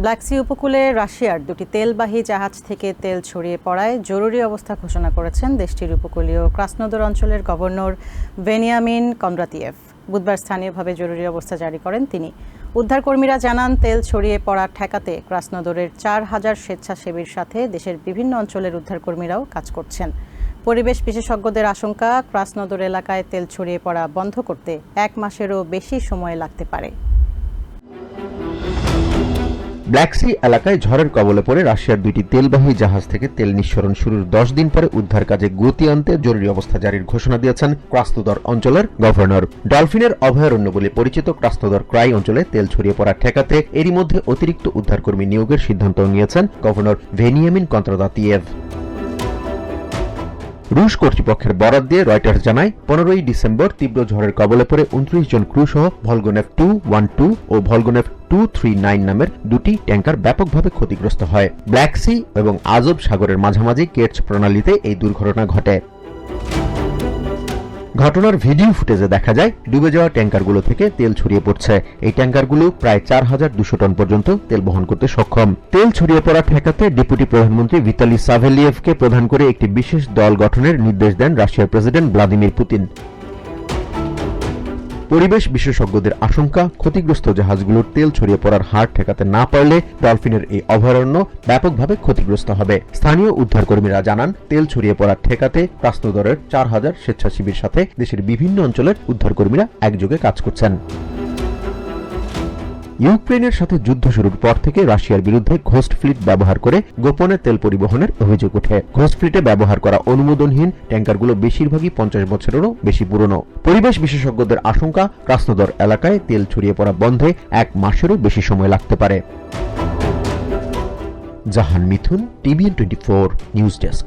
Black C উপকূলে রাশিয়ার দুটি তেলবাহী জাহাজ থেকে তেল ছড়িয়ে পড়ায় জরুরি অবস্থা ঘোষণা করেছেন দেশটির উপকূলীয় ক্রাসনোদর অঞ্চলের গভর্নর ভেনিয়ামিন কন্ড্রাতিয়েভ বুধবার স্থানীয়ভাবে জরুরি অবস্থা জারি করেন তিনি। উদ্ধারকর্মীরা জানান, তেল ছড়িয়ে পড়া ঠেকাতে ক্রাসনোদরের চার হাজার স্বেচ্ছাসেবীর সাথে দেশের বিভিন্ন অঞ্চলের উদ্ধারকর্মীরাও কাজ করছেন। পরিবেশ বিশেষজ্ঞদের আশঙ্কা, ক্রাসনদর এলাকায় তেল ছড়িয়ে পড়া বন্ধ করতে এক মাসেরও বেশি সময় লাগতে পারে। ব্ল্যাক সি এলাকায় ঝড়ের কবলে পড়ে রাশিয়ার দুইটি তেলবাহী জাহাজ থেকে তেল নিঃসরণ শুরুর দশ দিন পরে উদ্ধার কাজে গতি আনতে জরুরি অবস্থা জারির ঘোষণা দিয়েছেন ক্রাস্তদর অঞ্চলের গভর্নর। ডলফিনের অভয়ারণ্য বলে পরিচিত ক্রাস্তদর ক্রাই অঞ্চলে তেল ছড়িয়ে পড়া ঠেকাতে এরই মধ্যে অতিরিক্ত উদ্ধারকর্মী নিয়োগের সিদ্ধান্ত নিয়েছেন গভর্নর ভেনিয়ামিন কন্ত্রাদাতিয়েভ। রুশ কর্তৃপক্ষের বরাত দিয়ে রয়টার্স জানায়, পনেরোই ডিসেম্বর তীব্র ঝড়ের কবলে পড়ে উনত্রিশ জন ক্রু সহ ভলগোনেফ টু, ওয়ান টু ও ভলগোনেফ টু থ্রি নাইন নামের দুটি ট্যাঙ্কার ব্যাপকভাবে ক্ষতিগ্রস্ত হয়। ব্ল্যাক সি এবং আজব সাগরের মাঝামাঝি কেটস প্রণালীতে এই দুর্ঘটনা ঘটে। ঘটনার ভিডিও ফুটেজে দেখা যায়, ডুবে যাওয়া ট্যাঙ্কারগুলো থেকে তেল ছড়িয়ে পড়ছে। এই ট্যাঙ্কারগুলো প্রায় চার হাজার দুশো টন পর্যন্ত তেল বহন করতে সক্ষম। তেল ছড়িয়ে পড়া ঠেকাতে ডেপুটি প্রধানমন্ত্রী ভিতালি সাভেলিয়েভকে প্রধান করে একটি বিশেষ দল গঠনের নির্দেশ দেন রাশিয়ার প্রেসিডেন্ট ভ্লাদিমির পুতিন। পরিবেশ বিশেষজ্ঞদের আশঙ্কা, ক্ষতিগ্রস্ত জাহাজগুলোর তেল ছড়িয়ে পড়ার হার ঠেকাতে না পারলে ডলফিনের এই অভয়ারণ্য ব্যাপকভাবে ক্ষতিগ্রস্ত হবে। স্থানীয় উদ্ধারকর্মীরা জানান, তেল ছড়িয়ে পড়ার ঠেকাতে প্রাস্তদরের চার হাজার স্বেচ্ছাসেবীর সাথে দেশের বিভিন্ন অঞ্চলের উদ্ধারকর্মীরা একযোগে কাজ করছেন। ইউক্রেনের সাথে যুদ্ধ শুরুর পর থেকে রাশিয়ার বিরুদ্ধে ঘোস্ট ফ্লিট ব্যবহার করে গোপনে তেল পরিবহনের অভিযোগ ওঠে। ঘোস্ট ফ্লিটে ব্যবহার করা অনুমোদনহীন ট্যাঙ্কারগুলো বেশিরভাগই পঞ্চাশ বছরেরও বেশি পুরনো। পরিবেশ বিশেষজ্ঞদের আশঙ্কা ক্রাসনোদর এলাকায় তেল ছড়িয়ে পড়া বন্ধে এক মাসেরও বেশি সময় লাগতে পারে। Jahan Mithun TVN twenty four, news desk.